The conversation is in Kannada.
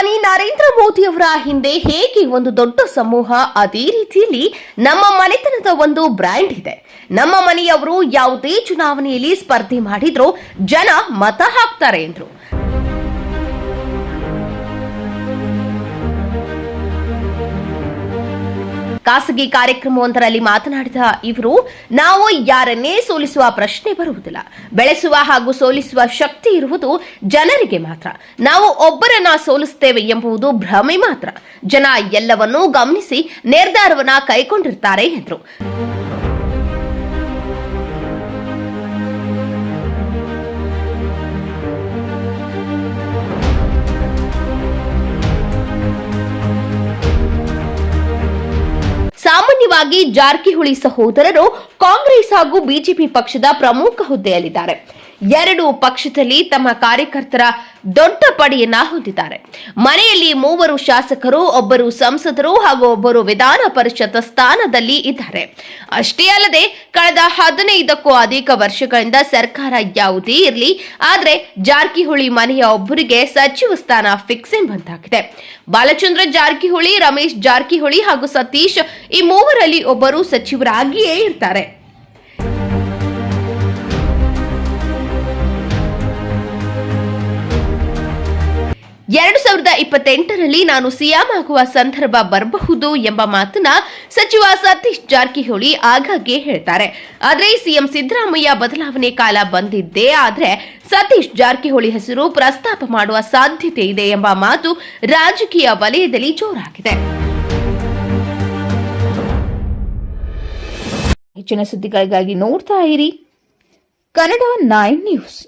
ಪ್ರಧಾನಿ ನರೇಂದ್ರ ಮೋದಿ ಅವರ ಹಿಂದೆ ಹೇಗೆ ಒಂದು ದೊಡ್ಡ ಸಮೂಹ, ಅದೇ ರೀತಿಯಲ್ಲಿ ನಮ್ಮ ಮನೆತನದ ಒಂದು ಬ್ರ್ಯಾಂಡ್ ಇದೆ. ನಮ್ಮ ಮನೆಯವರು ಯಾವುದೇ ಚುನಾವಣೆಯಲ್ಲಿ ಸ್ಪರ್ಧೆ ಮಾಡಿದ್ರು ಜನ ಮತ ಹಾಕ್ತಾರೆ ಎಂದ್ರು. ಖಾಸಗಿ ಕಾರ್ಯಕ್ರಮವೊಂದರಲ್ಲಿ ಮಾತನಾಡಿದ ಇವರು, ನಾವು ಯಾರನ್ನೇ ಸೋಲಿಸುವ ಪ್ರಶ್ನೆ ಬರುವುದಿಲ್ಲ. ಬೆಳೆಸುವ ಹಾಗೂ ಸೋಲಿಸುವ ಶಕ್ತಿ ಇರುವುದು ಜನರಿಗೆ ಮಾತ್ರ. ನಾವು ಒಬ್ಬರನ್ನ ಸೋಲಿಸುತ್ತೇವೆ ಎಂಬುದು ಭ್ರಮೆ ಮಾತ್ರ. ಜನ ಎಲ್ಲವನ್ನೂ ಗಮನಿಸಿ, ನಿರ್ಧಾರವನ್ನ ಕೈಗೊಂಡಿರ್ತಾರೆ ಎಂದರು. ಸಾಮಾನ್ಯವಾಗಿ ಜಾರಕಿಹೊಳಿ ಸಹೋದರರು ಕಾಂಗ್ರೆಸ್ ಹಾಗೂ ಬಿಜೆಪಿ ಪಕ್ಷದ ಪ್ರಮುಖ ಹುದ್ದೆಯಲ್ಲಿದ್ದಾರೆ. ಎರಡು ಪಕ್ಷದಲ್ಲಿ ತಮ್ಮ ಕಾರ್ಯಕರ್ತರ ದೊಡ್ಡ ಪಡೆಯನ್ನ ಹೊಂದಿದ್ದಾರೆ. ಮನೆಯಲ್ಲಿ ಮೂವರು ಶಾಸಕರು, ಒಬ್ಬರು ಸಂಸದರು ಹಾಗೂ ಒಬ್ಬರು ವಿಧಾನ ಪರಿಷತ್ ಸ್ಥಾನದಲ್ಲಿ ಇದ್ದಾರೆ. ಅಷ್ಟೇ ಅಲ್ಲದೆ, ಕಳೆದ ಹದಿನೈದಕ್ಕೂ ಅಧಿಕ ವರ್ಷಗಳಿಂದ ಸರ್ಕಾರ ಯಾವುದೇ ಇರಲಿ, ಆದರೆ ಜಾರಕಿಹೊಳಿ ಮನೆಯ ಒಬ್ಬರಿಗೆ ಸಚಿವ ಸ್ಥಾನ ಫಿಕ್ಸ್ ಎಂಬಂತಾಗಿದೆ. ಬಾಲಚಂದ್ರ ಜಾರಕಿಹೊಳಿ, ರಮೇಶ್ ಜಾರಕಿಹೊಳಿ ಹಾಗೂ ಸತೀಶ್ ಈ ಮೂವರಲ್ಲಿ ಒಬ್ಬರು ಸಚಿವರಾಗಿಯೇ ಇರ್ತಾರೆ. ಎರಡು ಸಾವಿರದ ಇಪ್ಪತ್ತೆಂಟರಲ್ಲಿ ನಾನು ಸಿಎಂ ಆಗುವ ಸಂದರ್ಭ ಬರಬಹುದು ಎಂಬ ಮಾತನ್ನ ಸಚಿವ ಸತೀಶ್ ಜಾರಕಿಹೊಳಿ ಆಗಾಗ್ಗೆ ಹೇಳ್ತಾರೆ. ಆದರೆ ಸಿಎಂ ಸಿದ್ದರಾಮಯ್ಯ ಬದಲಾವಣೆ ಕಾಲ ಬಂದಿದ್ದೇ ಆದರೆ ಸತೀಶ್ ಜಾರಕಿಹೊಳಿ ಹೆಸರು ಪ್ರಸ್ತಾಪ ಮಾಡುವ ಸಾಧ್ಯತೆ ಇದೆ ಎಂಬ ಮಾತು ರಾಜಕೀಯ ವಲಯದಲ್ಲಿ ಜೋರಾಗಿದೆ. ಹೆಚ್ಚಿನ ಸುದ್ದಿಗಳಿಗಾಗಿ ನೋಡ್ತಾ ಇರಿ. Kannada nine news.